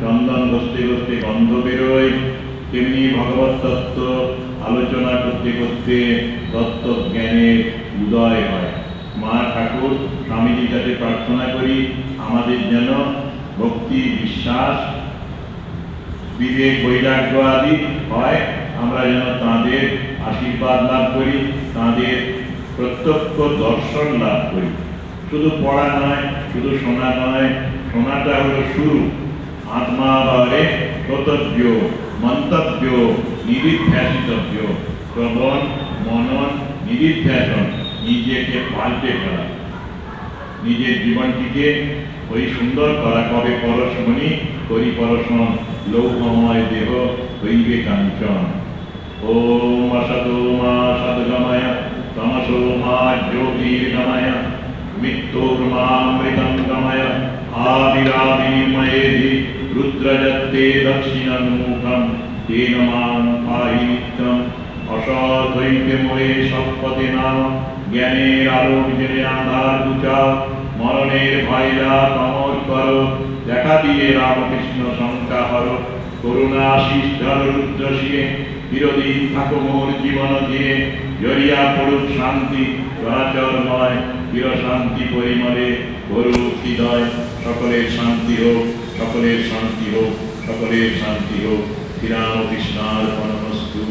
চন্দন ঘষতে ঘষতে গন্ধ বেরোয়, তেমনি ভগবত তত্ত্ব আলোচনা করতে করতে তত্ত্বজ্ঞানের উদয় হয়। মা ঠাকুর স্বামীজির কাছে প্রার্থনা করি, আমাদের যেন ভক্তি, বিশ্বাস, বিবেক, বৈরাগ্য আদি হয়, আমরা যেন তাঁদের আশীর্বাদ লাভ করি, তাঁদের প্রত্যক্ষ দর্শন লাভ করি। শুধু পড়া নয়, শুধু শোনা নয়, শোনাটা হলো শুরু। বারে কর্তব্য মন্তব্য নিরিধ্যাসিতব্য শ্রবণ মনন নিরিধ্যাসন নিজেকে পাল্টে ফেলা নিজের জীবনটিকে ওই সুন্দর করা কবে পরশমণি করি পরশন লৌহময় দেহ হইবে কাঞ্চন ওম অসতো মা সদ্গময় তমসো মা জ্যোতির্গময় মৃত্যুর্মামৃতম গময় আবিরাবির্ময়েধি রুদ্রজত্তে দক্ষিণন্মুখম তেন মাং পাহি নিত্যম অসদ্বৈতে নাম জ্ঞানের আলোক জেনে আধার দুচাও মরণের ভয়রা কমর কর দেখা দিয়ে রামকৃষ্ণ শঙ্কা হর করুণা শিষ্টার রুদ্র শিয়ে বিরোধী থাকো মোর জীবন দিয়ে জড়িয়া পড়ুক শান্তি, চরাচরময় চির শান্তি পরিমলে করুক হৃদয়। সকলের শান্তি হোক, সকলের শান্তি হোক, সকলের শান্তি হোক। শ্রীরামকৃষ্ণার পরমস্তু